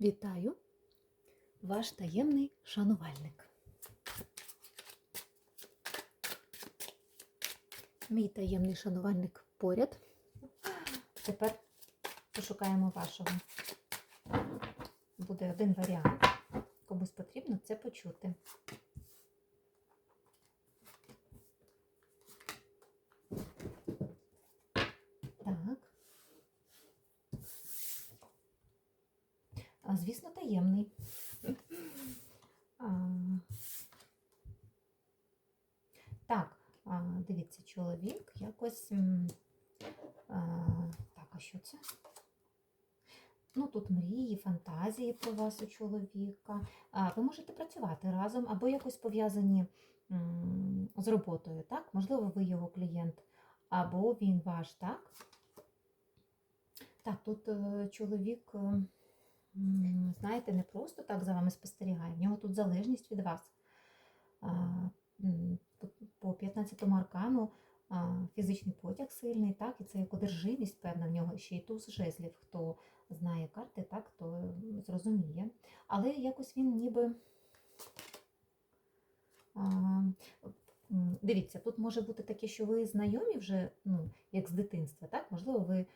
Вітаю, ваш таємний шанувальник. Мій таємний шанувальник поряд. Тепер пошукаємо вашого. Буде один варіант. Комусь потрібно це почути. Так. А, звісно, таємний. А, Так, а, дивіться, чоловік якось. а, Так, а що це? Ну, тут мрії, фантазії про вас у чоловіка. А, Ви можете працювати разом або якось пов'язані з роботою, так? Можливо, ви його клієнт, або він ваш, так? Так, тут е, чоловік. Знаєте, не просто так за вами спостерігає, в нього тут залежність від вас. По 15-му аркану фізичний потяг сильний, так, і це як одержимість, певна, в нього ще й туз жезлів. Хто знає карти, так, то зрозуміє. Але якось він ніби. А, м, Дивіться, тут може бути таке, що ви знайомі вже, ну, як з дитинства, так? Можливо, ви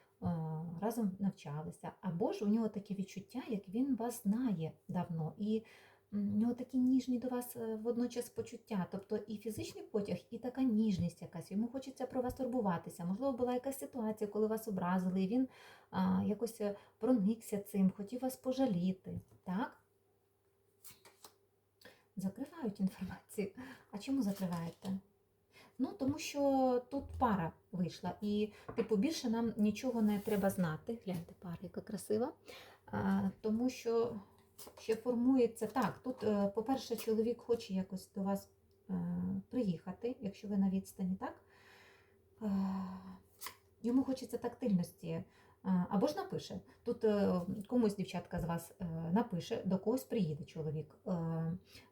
разом навчалися, або ж у нього таке відчуття, як він вас знає давно, і у нього такі ніжні до вас е, водночас почуття, тобто і фізичний потяг, і така ніжність якась. Йому хочеться про вас турбуватися. Можливо, була якась ситуація, коли вас образили, і він якось е, проникся цим, хотів вас пожаліти. Так? Закривають інформацію. А чому закриваєте? Ну, тому що тут пара вийшла, і типу більше нам нічого не треба знати. Гляньте, пара, яка красива. А, тому що ще формується так. Тут, е, по-перше, чоловік хоче якось до вас е, приїхати, якщо ви на відстані, так? Е, йому хочеться тактильності. Або ж напише. Тут е, комусь дівчатка з вас е, напише, до когось приїде чоловік. Е,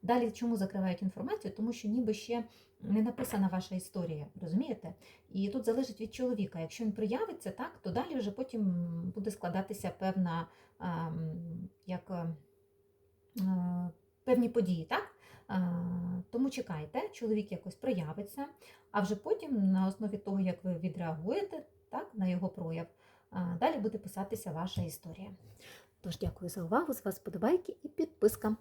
Далі чому закривають інформацію? Тому що ніби ще не написана ваша історія, розумієте? І тут залежить від чоловіка. Якщо він проявиться, так, то далі вже потім буде складатися певна як, певні події, так? Тому чекайте, чоловік якось проявиться, а вже потім, на основі того, як ви відреагуєте так, на його прояв, далі буде писатися ваша історія. Тож дякую за увагу, з вас подобайки і підписка.